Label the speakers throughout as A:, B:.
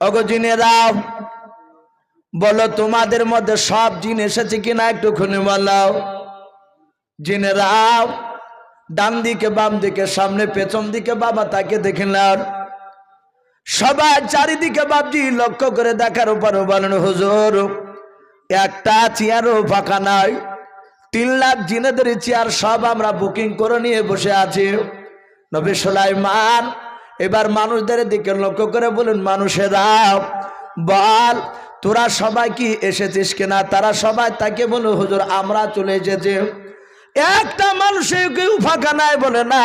A: অগজিনেরাও বলো তোমাদের মধ্যে সব জিন এসেছে কিনা একটু একটুখানি বলাও। জিনেরাও, ডান দিকে, বাম দিকে, সামনে, পেছন দিকে, বাবা তাকে দেখে নাও। সবাই চারিদিকে বাবজি লক্ষ্য করে দেখার উপর বলেন, হুজুর, একটা চেয়ারও ফাঁকা নাই। তিন লাখ জিনেদের চেয়ার সব আমরা বুকিং করে নিয়ে বসে আছি। নবী সুলাইমান এবার মানুষদের দিকে লক্ষ্য করে বলুন মানুষেরা বল, তোরা সবাই কি এসেছিস কিনা? তারা সবাই তাকে বলো হুজুর, আমরা চলে এসেছি। একটা মানুষের কেউ ফাঁকা নাই বলে, না,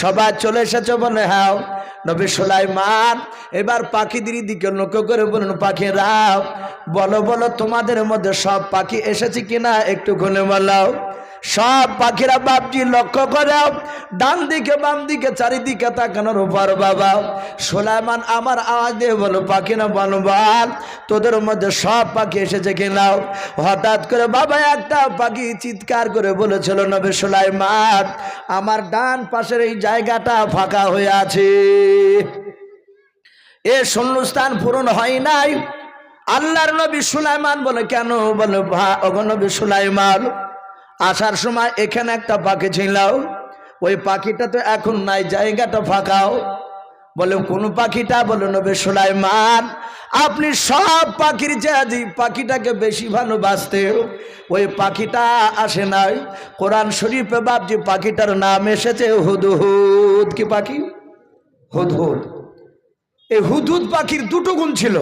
A: সবাই চলে এসেছে বলে হ্যাঁ। নবী সুলাইমান এবার পাখিদের দিকে লক্ষ্য করে বলুন, পাখিরা, বলো বলো, তোমাদের মধ্যে সব পাখি এসেছে কিনা? একটু ঘুরে বলাও সব পাখিরা বাপজি লক্ষ্য করে ডান দিকে, বাম দিকে, চারিদিকে তাকানোর উপর বাবা। সোলাইমান, আমার আওয়াজ দিয়ে বলো, পাখি না বলো বল তোদের মধ্যে সব পাখি এসেছে কিনাও হঠাৎ করে বাবা একটা পাখি চিৎকার করে বলেছিল, নবে সোলাইমান, আমার ডান পাশের এই জায়গাটা ফাঁকা হয়ে আছে। এ শূন্যস্থান পূরণ হয় নাই। আল্লাহর নবী সুলাইমান বলে, কেন? বলে নবী সুলাইমান আসার সময় এখানে একটা পাখি ছিল ওই পাখিটা তো এখন নাই, জায়গাটা ফাঁকাও। বলে, কোন পাখিটা? বলে, নবে সুলাইমান, আপনি সব পাখির চেয়ে পাখিটাকে বেশি ভালোবাসতে ওই পাখিটা আসে নাই। কোরআন শরীফে বাপজি, পাখিটার নাম এসেছে হুদহুদ। কি পাখি? হুদহুদ। এই হুদহুদ পাখির দুটো গুণ ছিল।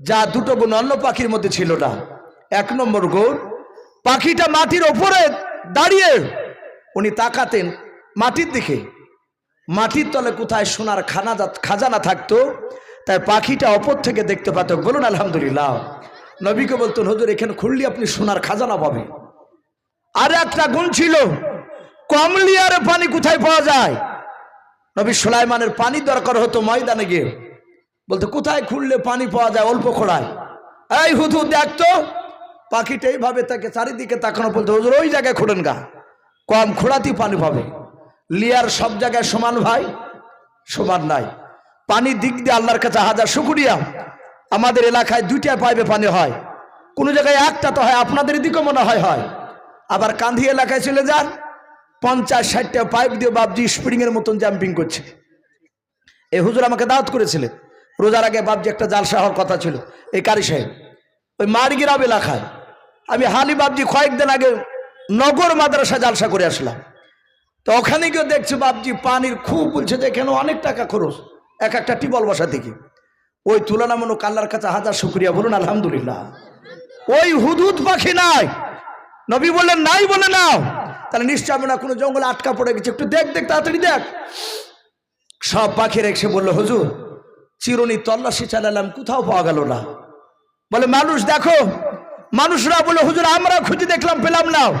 A: যা দুটো গুণ অন্য পাখির মধ্যে ছিল না। এক নম্বর গুণ পাখিটা মাটির ওপরে দাঁড়িয়ে উনি তাকাতেন মাটির দিকে। মাটির তলে কোথায় সোনার খানা খাজানা থাকতো, তাই পাখিটা অপর থেকে দেখতে পাত, বলুন আলহামদুলিল্লাহ। নবীকে বলতেন, হুজুর, এখানে খুললে আপনি সোনার খাজানা পাবেন। আর একটা গুণ ছিল, কমলিয়ার পানি কোথায় পাওয়া যায়? নবী সুলাইমানের পানি দরকার হতো ময়দানে গিয়ে। বলতো, কোথায় খুললে পানি পাওয়া যায় অল্প খোড়ায়? এই হুদু দেখতো পাখিটা এইভাবে তাকে চারিদিকে তাকানো বলতো, হুজুর, ওই জায়গায় খোঁড়েন গা। কম খোঁড়াতেই পানি পাবে। লিয়ার সব জায়গায় সমান ভাই, সমান নাই। পানির দিক দিয়ে আল্লাহর কাছে হাজার শুকুরিয়া। আমাদের এলাকায় দুইটা পাইপে পানি হয়। কোনো জায়গায় একটা তো হয়, আপনাদের দিকেও মনে হয় হয়। আবার কান্ধি এলাকায় চলে যান, পঞ্চাশ ষাটটা পাইপ দিয়ে বাবজি স্প্রিংয়ের মতন জাম্পিং করছে। এই হুজুর আমাকে দাওয়াত করেছিলেন। রোজার আগে বাবজি একটা জালসা হওয়ার কথা ছিল। এই কারি সাহেব, ওই মারগিরাব এলাকায় আমি হালি বাবজি কয়েকদিন আগে নগর মাদ্রাসা জালসা করে আসলাম। তো ওখানে গিয়ে দেখছি বাবজি পানির খুব বলছে যে এখানে অনেক টাকা খরচ। এক একটা টিবল বসা দেখি। ওই তুলনামূলক আল্লাহর কাছে হাজার শুক্রিয়া বলুন, আলহামদুলিল্লাহ। ওই হুদুদ পাখি নাই। নবী বললেন, নাই বলে নাও। তাহলে নিশ্চয় আমরা কোনো জঙ্গলে আটকা পড়ে গেছে। একটু দেখ দেখ, তাড়াতাড়ি দেখ। সব পাখির এসে বলল, হুজুর, চিরুনি তল্লাশি চালালাম, কোথাও পাওয়া গেল না। বলে, মানুষ, দেখো মানুষরা বলে হুজুর আমরা খুঁজে দেখলাম পেলাম না।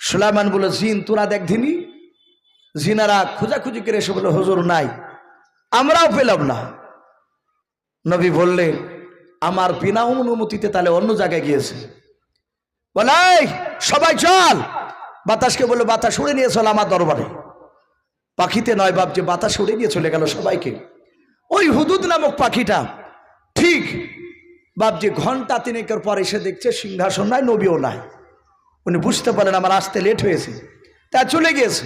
A: সুলাইমান বলে জিন তোরা দেখ ধিনি জিনারা খোঁজাখুঁজি করে এসে বলে হুজুর নাই। আমরাও পেলাম না। নবী বললে আমার বিনা অনুমতিতে তাহলে অন্য জায়গায় গিয়েছে। বলে "এই, সবাই চল। বাতাসকে বলে বাতাস উড়ে নিয়ে চল আমার দরবারে। পাখিতে নয় বাপ যে বাতাস উড়ে নিয়ে চলে গেল সবাইকে। ওই হুদুদ নামক পাখিটা ঠিক বাপ যে ঘণ্টা তিনেকের পর এসে দেখছে সিংহাসন নাই, নবীও নাই। উনি বুঝতে পারেন আমার আসতে লেট হয়েছে। তা চলে গিয়েছে।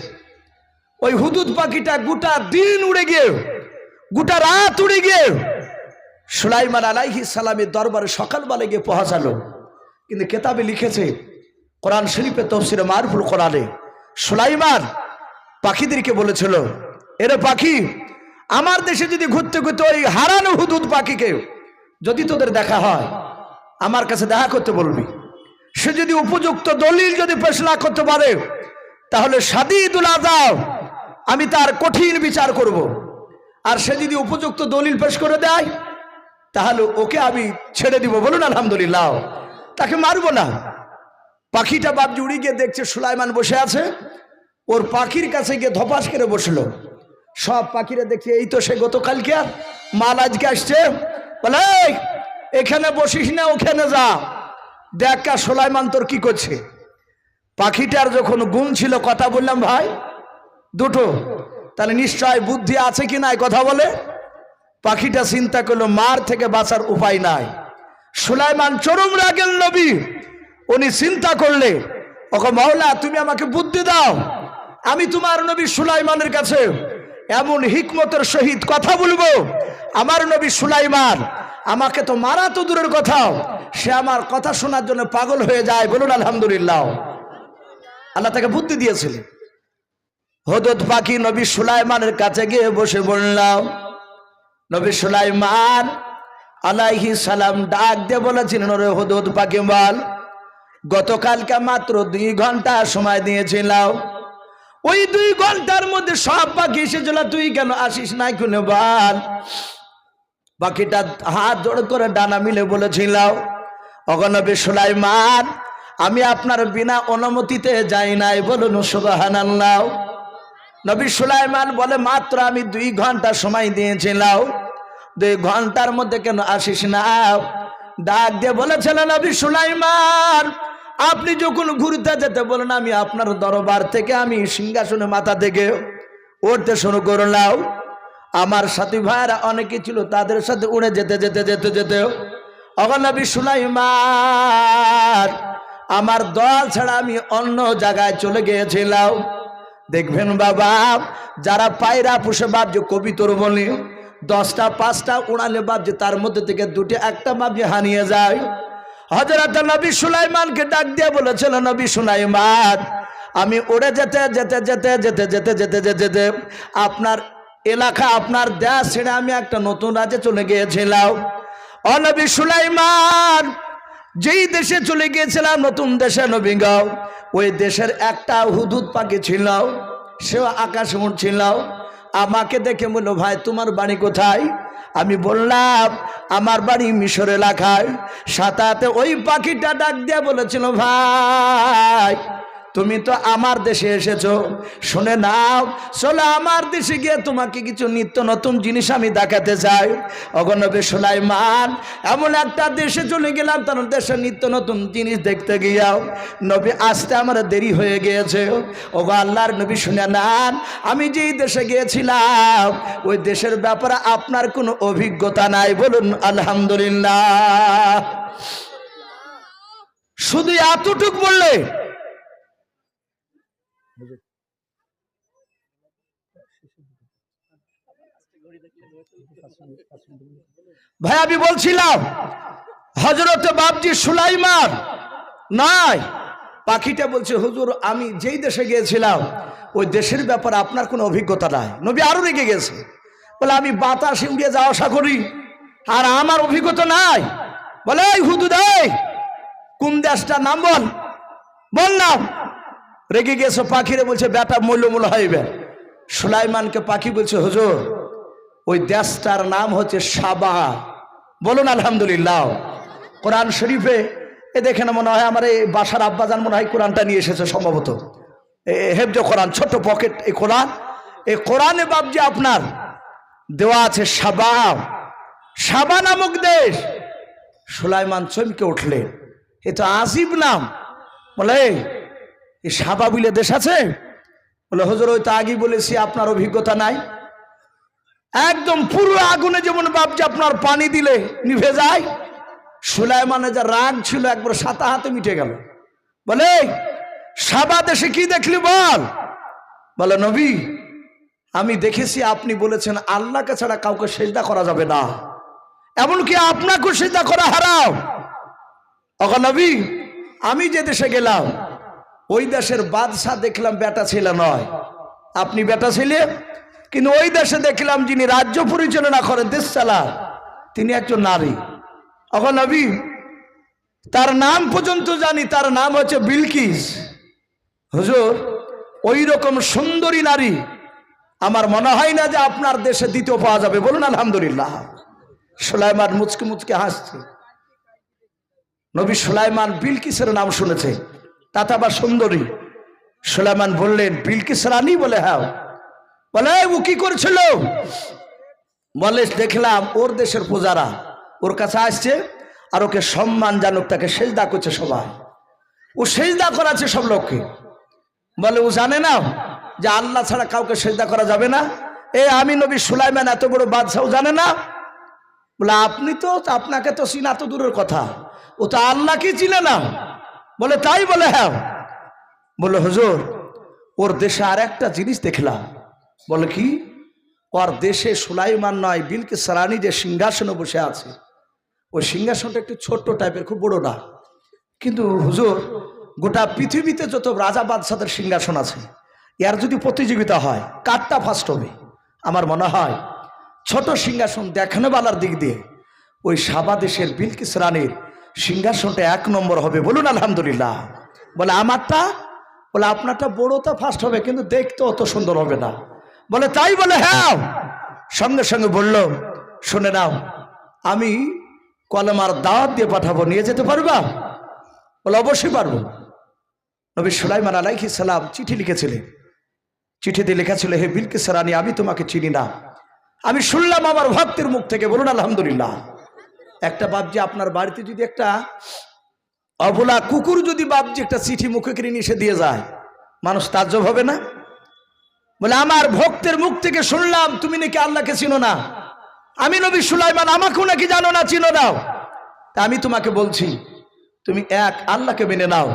A: ওই হুদুদ পাখিটা গোটা দিন উড়ে গিয়ে, গোটা রাত উড়ে গিয়ে সুলাইমান আলাইহি সালামের দরবারে সকালবেলা গিয়ে পৌঁছালো। কিন্তু কেতাবে লিখেছে, কোরআন শরীফে তফসিরে মারফুল কোরআনে সুলাইমান পাখিদেরকে বলেছিল, এরে পাখি, আমার দেশে যদি ঘুরতে ঘুরতে ওই হারানো হুদুদ পাখিকে যদি তোদের দেখা হয়, আমার কাছে দেখা করতে বলবি। সে যদি উপযুক্ত দলিল যদি পেশ না করতে পারে, তাহলে সাদিদুল আজাও আমি তার কঠিন বিচার করব। আর সে যদি উপযুক্ত দলিল পেশ করে দেয়, তাহলে ওকে আমি ছেড়ে দিব। বলুন, আলহামদুলিল্লাহ। তাকে মারব না। পাখিটা বাপজি উড়ে গিয়ে দেখছে, সুলাইমান বসে আছে। ওর পাখির কাছে গিয়ে ধপাস করে বসল। সব পাখিরা দেখছে এই তো সে গতকালকে মাল আজকে আসছে। বলে এখানে বসিস না, ওখানে যা। দেখ দেখা সোলাইমান তোর কি করছে। পাখিটার যখন গুণ ছিল, কথা বললাম, ভাই, দুটো, তাহলে নিশ্চয় বুদ্ধি আছে কি নাই কথা বলে? পাখিটা চিন্তা করল, মার থেকে বাঁচার উপায় নাই। সুলাইমান চরম রাগেল নবী। উনি চিন্তা করলে ওকে মাওলা, তুমি আমাকে বুদ্ধি দাও। আমি তোমার নবী সুলাইমানের কাছে এমন হিকমতের সহিত কথা বলব আমার নবী সুলাইমান, আমাকে তো মারা তো দূরের কথা সে আমার কথা শোনার জন্য পাগল হয়ে যায়, বলুন আলহামদুলিল্লাহ। আল্লাহ তাকে বুদ্ধি দিয়েছিলেন হদত পাখি নবী সুলাইমানের কাছে গিয়ে বসে বললাম, নবী সুলাইমান, আলাইহি সালাম ডাক দিয়ে বলেছিলেন ওরে হদত পাখি বল, গতকালকে মাত্র দুই ঘণ্টা সময় দিয়েছিলাম। ওই দুই ঘণ্টার মধ্যে সব পাখি এসেছিল, তুই কেন আসিস নাই কোনে বল? পাখিটা হাত জোড় করে ডানা মিলে বলেছিল অগনবী সুলাইমান, আমি আপনার বিনা অনুমতিতে যাই নাই বলুন সুবাহান নবী সুলাইমান বলে, মাত্র আমি দুই ঘণ্টা সময় দিয়েছিলাম। দুই ঘণ্টার মধ্যে কেন আসিস না? ডাক দিয়ে বলেছিল, নবী সুলাইমান, আপনি যখন ঘুরতে যেতে বলেন, আমি আপনার দরবার থেকে আমি সিংহাসনে মাথা থেকে উঠতে শুরু করলাম। আমার সাথী ভাইয়েরা অনেকে ছিল, তাদের সাথে উড়ে যেতে যেতে যেতে যেতেও অগনবী সুলাইমার আমার দল ছাড়া আমি অন্য জায়গায় চলে গিয়েছিলাম। দেখবেন বাবা, যারা পায়রা পুষে ভাবছে কবিতর বলি, দশটা, পাঁচটা উড়ালে যে তার মধ্যে থেকে দুটি, একটা বাপ যে হানিয়ে যায়। হজরত নবী সুলাইমানকে ডাক দিয়ে বলেছিল, নবী সুলাইমান, আমি উড়ে যেতে যেতে যেতে যেতে যেতে যেতে যেতে, আপনার এলাকা আপনার দেশ ছেড়ে আমি একটা নতুন রাজ্যে চলে গিয়েছিলাম। অনবী সুলাইমান, যেই দেশে চলে গিয়েছিলাম, নতুন দেশে নবীগাঁও ওই দেশের একটা হুদুদ পাখি ছিল, সেও আকাশে উঠছিল আমাকে দেখে বলল, ভাই, তোমার বাড়ি কোথায়? আমি বললাম, আমার বাড়ি মিশর এলাকায়। সাতাতে ওই পাখিটা ডাক দিয়ে বলেছিল, ভাই তুমি তো আমার দেশে এসেছ। শুনে নাও, চলো আমার দেশে গিয়ে তোমাকে কিছু নিত্য নতুন জিনিস আমি দেখাতে চাই। অগণবে সুলাইমান, এমন একটা দেশে চলে গেলাম, তার দেশে নিত্য নতুন জিনিস দেখতে গিয়াও। নবী, আসতে আমার দেরি হয়ে গিয়েছে। ওগো আল্লাহর নবী, শুনে নান, আমি যেই দেশে গিয়েছিলাম, ওই দেশের ব্যাপারে আপনার কোনো অভিজ্ঞতা নাই, বলুন, আলহামদুলিল্লাহ। শুধু এতটুক বললে ভাই, আমি বলছিলাম হজরত বাবজি সুলাইমার নাই। পাখিটা বলছে, হুজুর, আমি যেই দেশে গিয়েছিলাম, ওই দেশের ব্যাপারে আপনার কোনো অভিজ্ঞতা নাই। নবী আরও রেগে গেছে। বলে, আমি বাতাসে উড়িয়ে যাওয়া আশা করি, আর আমার অভিজ্ঞতা নাই। বলে, এই হুদু দেয় কোন দেশটার নাম বল। বল নাম রেগে গেছে পাখিরে বলছে, বেটা মূল্যমূল হইবে সুলাইমানকে পাখি বলছে, হুজুর, ওই দেশটার নাম হচ্ছে সাবা বলুন, আলহামদুলিল্লাহ। কোরআন শরীফে, এ দেখে না মনে হয় আমার এই বাসার আব্বাজান মনে হয় কোরআনটা নিয়ে এসেছে সম্ভবত। হেফজ কোরআন, ছোট পকেট এই কোরআন। এই কোরআনে বাবজি আপনার দেওয়া আছে সাবা সাবা নামক দেশ। সুলাইমান চমকে উঠলেন। এ তো আসিব নাম। বলে এই সাবা বিলে দেশ আছে? বলে, হজর, ওই তো আগেই বলেছি, আপনার অভিজ্ঞতা নাই। একদম পুরো আগুনে যেমন বাপজি আপনার পানি দিলে নিভে যায় সুলাইমানে যা রাগ ছিল একবার সাতা হাতে মিটে গেল। বলে সাবা দেশে কি দেখলি বল? বলে, নবী, আমি দেখেছি আপনি বলেছেন, আল্লাহকে ছাড়া কাউকে সেজদা করা যাবে না। এমনকি আপনাকেও সেজদা করা হারাও অগা নবী, আমি যে দেশে গেলাম ওই দেশের বাদশাহ দেখলাম বেটা ছেলে নয়। আপনি বেটা ছেলে? কিন্তু ওই দেশে দেখলাম যিনি রাজ্য পরিচালনা করেন দেশ চালা তিনি একজন নারী। এখন নবী, তার নাম পর্যন্ত জানি, তার নাম হচ্ছে বিলকিস। হুজুর, ওই রকম সুন্দরী নারী, আমার মনে হয় না যে আপনার দেশে দ্বিতীয় পাওয়া যাবে। বলুন, আলহামদুলিল্লাহ। সুলাইমান মুচকে মুচকে হাসছে। নবী সুলাইমান বিলকিসের নাম শুনেছে। তাতে আবার সুন্দরী। সুলাইমান বললেন, বিলকিস রানী বলে হ্যাঁ। বলে ও কি করছিল? বলে, দেখলাম ওর দেশের পূজারা ওর কাছে আসছে আর ওকে সম্মান জানুক, তাকে সেজদা করছে সবাই। ও সেজদা করাচ্ছে সব লোককে। বলে, ও জানে না যে আল্লাহ ছাড়া কাউকে সেজদা করা যাবে না। এ, আমি নবী সুলাইমান এত বড় বাদশাহ জানে না? বলে, আপনি তো, আপনাকে তো চিনা তো দূরের কথা। ও তো আল্লাহকে চিনে না। বলে, তাই বলে হ্যাঁ। বলে, হুজুর, ওর দেশে আর একটা জিনিস দেখলাম। বলে, কি? ওর দেশে সুলাইমান নয়, বিলকে সারানি যে সিংহাসনে বসে আছে। ওই সিংহাসনটা একটু ছোট্ট টাইপের, খুব বড় না। কিন্তু হুজুর, গোটা পৃথিবীতে যত রাজা বাদশাদের সিংহাসন আছে, এর যদি প্রতিযোগিতা হয়, কারটা ফার্স্ট হবে? আমার মনে হয়, ছোট সিংহাসন দেখানোবালার দিক দিয়ে, ওই সাবা দেশের বিলকিস রানীর সিংহাসনটা এক নম্বর হবে, বলুন আলহামদুলিল্লাহ। বলে, আমারটা? বলে, আপনারটা বড়টা ফার্স্ট হবে, কিন্তু দেখতে অত সুন্দর হবে না। বলে, তাই? বলে হ্যাঁ। সঙ্গে সঙ্গে বলল, শুনে নাও, আমি কলমার দাওয়াত দিয়ে পাঠাবো, নিয়ে যেতে পারবা? বলে, অবশ্যই পারব। নবী সুলাইমান আলাইহি সালাম চিঠি লিখেছিলেন। চিঠিতে লেখা ছিল, হে বিলকিস রানী আমি তোমাকে চিনি না। আমি শুনলাম আমার ভক্তের মুখ থেকে। বলুন, আলহামদুলিল্লাহ। একটা বাপজি আপনার বাড়িতে যদি একটা অবলা কুকুর যদি বাপজি একটা চিঠি মুখে কিনে এসে দিয়ে যায়, মানুষ তাজ্জব হবে না? বলে, আমার ভক্তের মুখ থেকে শুনলাম, তুমি নাকি আল্লাহকে চিনো না? আমি নবী সুলাইমান, আমাকেও নাকি জানো না, চিনো নাও তা আমি তোমাকে বলছি, তুমি এক, আল্লাহকে মেনে নাও।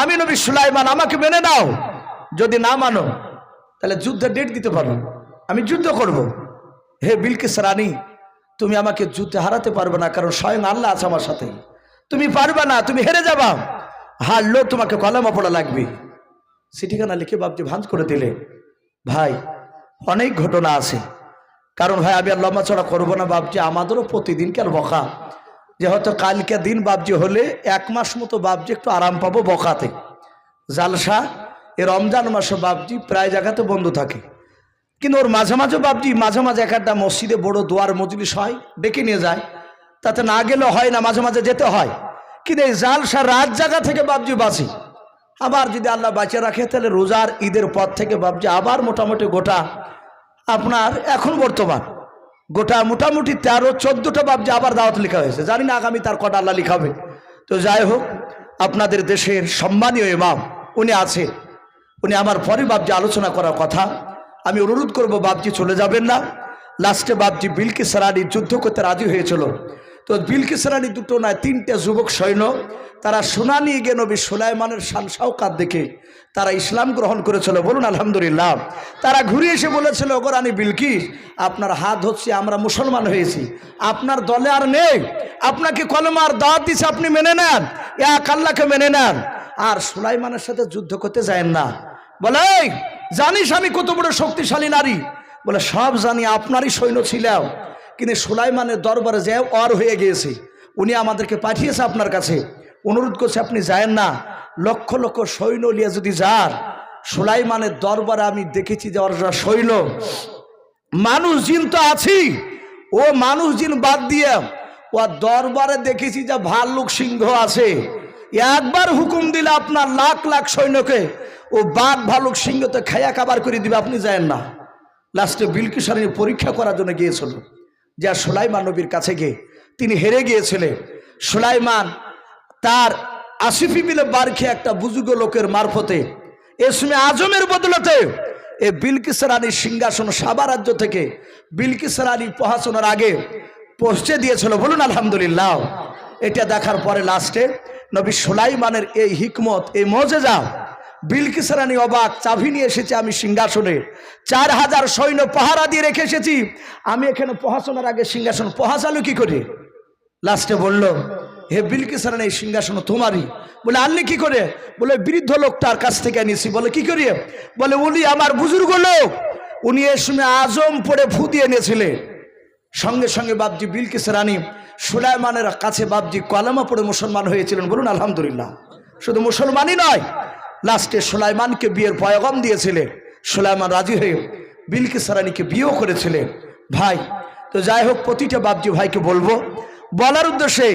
A: আমি নবী সুলাইমান, আমাকে মেনে নাও। যদি না মানো, তাহলে যুদ্ধের ডেট দিতে পারো। আমি যুদ্ধ করব। হে বিলকিস রানী তুমি আমাকে যুদ্ধে হারাতে পারবে না, কারণ স্বয়ং আল্লাহ আছে আমার সাথে। তুমি পারবে না, তুমি হেরে যাবা। হারলো তোমাকে কলামা পড়া লাগবে। চিঠিখানা লিখে বাবজি ভাঁজ করে দিলে। ভাই, অনেক ঘটনা আছে। কারণ ভাই, আমি আর লম্বা চড়া করব না বাবজি আমাদেরও প্রতিদিন কেন বকা? যে হয়তো কালকে দিন বাবজি হলে এক মাস মতো বাবজি একটু আরাম পাবো বকাতে। জালসা, এ রমজান মাসে বাবজি প্রায় জায়গাতে বন্ধ থাকে। কিন্তু ওর মাঝে মাঝে বাবজি মাঝে মাঝে এক একটা মসজিদে বড় দোয়ার, মজলিস হয়, ডেকে নিয়ে যায়। তাতে না গেলে হয় না, মাঝে মাঝে যেতে হয়। কিন্তু এই জালসা রাত জায়গা থেকে বাবজি বাঁচি। আবার যদি আল্লাহ বাঁচিয়ে রাখে, তাহলে রোজার ঈদের পর থেকে বাবজি আবার মোটামুটি গোটা আপনার এখন বর্তমান। গোটা মোটামুটি তেরো, চোদ্দোটা বাবজি আবার দাওয়াত লেখা হয়েছে। জানি না আগামী তার কটা আল্লাহ লিখাবে। তো যাই হোক, আপনাদের দেশের সম্মানীয় ইমাম, উনি আছে। উনি আমার পরে বাবজি আলোচনা করার কথা। আমি অনুরোধ করব বাবজি চলে যাবেন না। লাস্টে বাবজি বিলকি সারানি যুদ্ধ করতে রাজি হয়েছিল। তো বিলকি সারানি দুটো নয় তিনটে যুবক সৈন্য তারা সোনা নিয়ে গিয়ে নবী সুলাইমানের শান দেখে তারা ইসলাম গ্রহণ করেছিল। বলুন আলহামদুলিল্লাহ। তারা ঘুরে এসে বলেছিল ওগরানি বিলকিস আপনার হাত হচ্ছে আমরা মুসলমান হয়েছি। আপনার দলে আর নেই। আপনাকে কলমার দাওয়াত দিছে আপনি মেনে নেন। এক আল্লাহকে মেনে নেন। আর সুলাইমানের সাথে যুদ্ধ করতে যায় না। বলে "এই, জানিস আমি কত বড় শক্তিশালী নারী। বলে, সব জানি আপনারই সৈন্য ছিলাম। কিন্তু সুলাইমানের দরবারে যে অর হয়ে গিয়েছে, উনি আমাদেরকে পাঠিয়েছে আপনার কাছে। অনুরোধ করছে, আপনি যায়েন না। লক্ষ লক্ষ সৈন্য নিয়ে যদি যান, সুলাইমানের দরবারে আমি দেখেছি যে ওর সৈন্য। মানুষ জিন তো আছি। ও মানুষ জিন বাদ দিয়ে ও দরবারে দেখেছি যে ভাল্লুক সিংহ আছে। একবার হুকুম দিলে আপনার লাখ লাখ সৈন্যকে। ও বাঘ ভালুক সিংহতে খায়া কাবার করে দিবে, আপনি যায়েন না। লাস্টে বিলকিসারী পরীক্ষা করার জন্য গিয়েছিল। যা সুলাইমান নবীর কাছে গিয়ে তিনি হেরে গিয়েছিলেন। সুলাইমান তার আসিফি বিলে বারখে একটা বুজুর্গ লোকের মারফতে এসমে আজমের বদলতে এ বিলকিস রানীর সিংহাসন সাবা রাজ্য থেকে বিলকিস রানী প্রহাসনের আগে পৌঁছে দিয়েছিল। বলুন, আলহামদুলিল্লাহ। এটা দেখার পরে লাস্টে নবী সুলাইমানের এই হিকমত, এই মজেজা বিলকিস রানী অবাক, চাবি নিয়ে এসেছে আমি সিংহাসনে। চার হাজার সৈন্য পাহারা দিয়ে রেখে এসেছি। আমি এখানে প্রহাসনের আগে সিংহাসন প্রহাসালো কি করে? লাস্টে বলল, হে বিলকিস রানী এই সিংহাসন তোমারই। বলে, আনলি কি করে? বলে, বৃদ্ধ লোকটার কাছ থেকে আনিছি। বলে, কি করি? বলে, উনি আমার বুজুর্গ লোক। উনি এ সময় আজম পড়ে ফু দিয়ে এনেছিলেন সঙ্গে সঙ্গে বাবজি বিলকিস রানী সুলাইমানের কাছে বাবজি কলামা পড়ে মুসলমান হয়েছিলেন। বলুন, আলহামদুলিল্লাহ। শুধু মুসলমানই নয় লাস্টে সুলাইমানকে বিয়ের পয়গম দিয়েছিলেন সুলাইমান রাজি হয়ে বিলকিস রানীকে বিয়েও করেছিলেন ভাই, তো যাই হোক, প্রতিটা বাবজি ভাইকে বলব, বলার উদ্দেশ্যে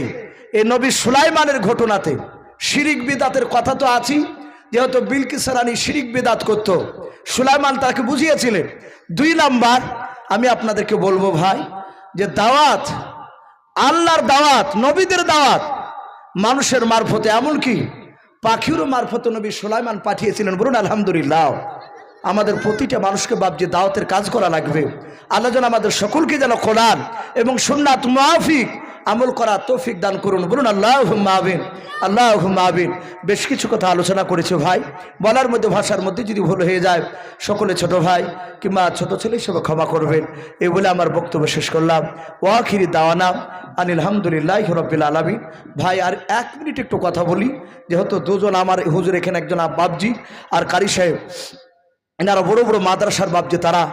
A: এই নবী সুলাইমানের ঘটনাতে শিরিক বিদাতের কথা তো আছি যেহেতু বিলকিস রানী শিরিক বিদাত করত। সুলাইমান তাকে বুঝিয়েছিলেন দুই নাম্বার আমি আপনাদেরকে বলব ভাই, যে দাওয়াত, আল্লাহর দাওয়াত, নবীদের দাওয়াত মানুষের মারফতে এমনকি পাখিরও মারফত নবী সুলাইমান পাঠিয়েছিলেন বলুন, আলহামদুলিল্লাহ। আমাদের প্রতিটা মানুষকে বাপজি দাওয়াতের কাজ করা লাগবে। আল্লাহ যেন আমাদের সকলকে যেন কোরআন এবং সোননাথ মাফিক আমল করা তৌফিক দান করুন, বলুন আল্লাহ মাহবিন আল্লাহ মাহবিন বেশ কিছু কথা আলোচনা করেছে ভাই। বলার মধ্যে, ভাষার মধ্যে যদি ভুল হয়ে যায়, সকলে ছোট ভাই কিংবা ছোট ছেলে হিসেবে ক্ষমা করবেন। এই বলে আমার বক্তব্য শেষ করলাম। ওয়াখিরি দাওয়ানা আনিল হামদুলিল্লাহ রব্বিল আলমী ভাই, আর এক মিনিট একটু কথা বলি। যেহেতু দুজন আমার হুজুর, এখানে একজন বাবজি আর কারি সাহেব, এনারা বড় বড় মাদ্রাসার বাবজি তারা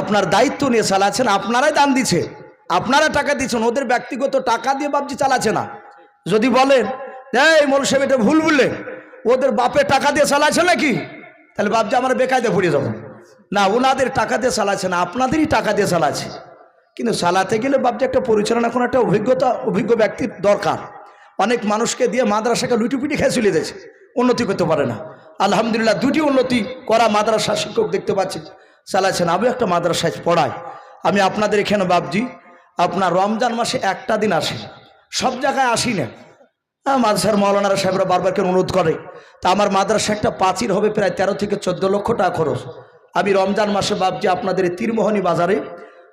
A: আপনার দায়িত্ব নিয়ে চালাচ্ছেন, আপনারাই দান দিচ্ছে। আপনারা টাকা দিচ্ছেন ওদের ব্যক্তিগত টাকা দিয়ে বাবজি চালাচ্ছে না। যদি বলেন, এই মোল সাহেব, এটা ভুল বললে, ওদের বাপের টাকা দিয়ে চালাচ্ছে নাকি? তাহলে বাবজি আমার বেকায়দে পড়ে যাব। না, ওনাদের টাকা দিয়ে চালাচ্ছে না, আপনাদেরই টাকা দিয়ে চালাচ্ছে। কিন্তু চালাতে গেলে বাবজি একটা পরিচালনা কোনো একটা অভিজ্ঞতা, অভিজ্ঞ ব্যক্তির দরকার। অনেক মানুষকে দিয়ে মাদ্রাসাকে লুটিপুটি খেয়ে চলে যাচ্ছে, উন্নতি করতে পারে না। আলহামদুলিল্লাহ, দুটি উন্নতি করা মাদ্রাসা শিক্ষক দেখতে পাচ্ছি চালাচ্ছেন আমি একটা মাদ্রাসায় পড়াই। আমি আপনাদের এখানে বাবজি আপনার রমজান মাসে একটা দিন আসি, সব জায়গায় আসি না। মাদ্রাসার মৌলানারা সাহেবরা বারবার কেন অনুরোধ করে? তা আমার মাদ্রাসা একটা পাঁচির হবে প্রায় তেরো থেকে চোদ্দ লক্ষ টাকা খরচ। আমি রমজান মাসে বাবজি আপনাদের তীরমোহনী বাজারে,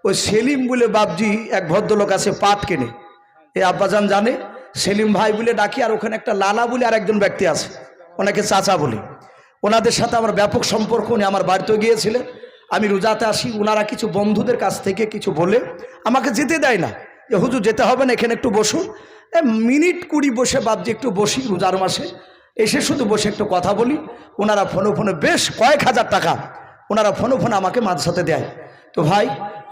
A: ওই সেলিম বলে বাবজি এক ভদ্রলোক আছে পাট কেনে। এই আব্বাজান জানে, সেলিম ভাই বলে ডাকি, আর ওখানে একটা লালা বলে আর একজন ব্যক্তি আছে, ওনাকে চাচা বলি। ওনাদের সাথে আমার ব্যাপক সম্পর্ক, উনি আমার বাড়িতেও গিয়েছিলেন। আমি রোজাতে আসি ওনারা কিছু বন্ধুদের কাছ থেকে কিছু বলে আমাকে যেতে দেয় না। যে হুজুর, যেতে হবে না, এখানে একটু বসুন। মিনিট কুড়ি বসে বাবজি একটু বসি রোজার মাসে। এসে শুধু বসে একটু কথা বলি। ওনারা ফোনে ফোনে বেশ কয়েক হাজার টাকা ওনারা ফোনে ফোনে আমাকে মাঝসাথে দেয়। তো ভাই,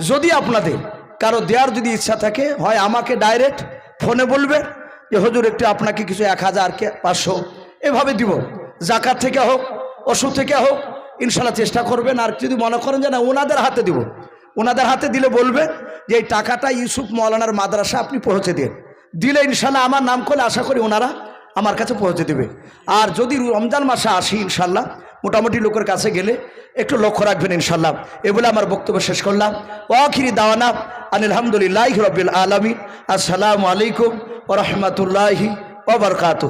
A: যদি আপনাদের কারও দেওয়ার যদি ইচ্ছা থাকে, হয় আমাকে ডাইরেক্ট ফোনে বলবে যে, হুজুর, একটু আপনাকে কিছু এক হাজার কে পাঁচশো এভাবে দিব। জাকাত থেকে হোক, ওষুধ থেকে হোক ইনশাল্লাহ চেষ্টা করবেন, আর যদি মনে করেন যে না, ওনাদের হাতে দিব। ওনাদের হাতে দিলে বলবে যে, এই টাকাটা ইউসুফ মৌলানার মাদ্রাসা আপনি পৌঁছে দিন। দিলে ইনশাল্লাহ আমার নাম করলে আশা করি ওনারা আমার কাছে পৌঁছে দেবে। আর যদি রমজান মাসে আসি ইনশাল্লাহ, মোটামুটি লোকের কাছে গেলে একটু লক্ষ্য রাখবেন ইনশাল্লাহ। এ বলে আমার বক্তব্য শেষ করলাম। ওয়াখিরি দাওয়ানা আলহামদুলিল্লাহ রবিল আলমী আসসালামু আলাইকুম ওরহমতুল্লাহি ওবরকাত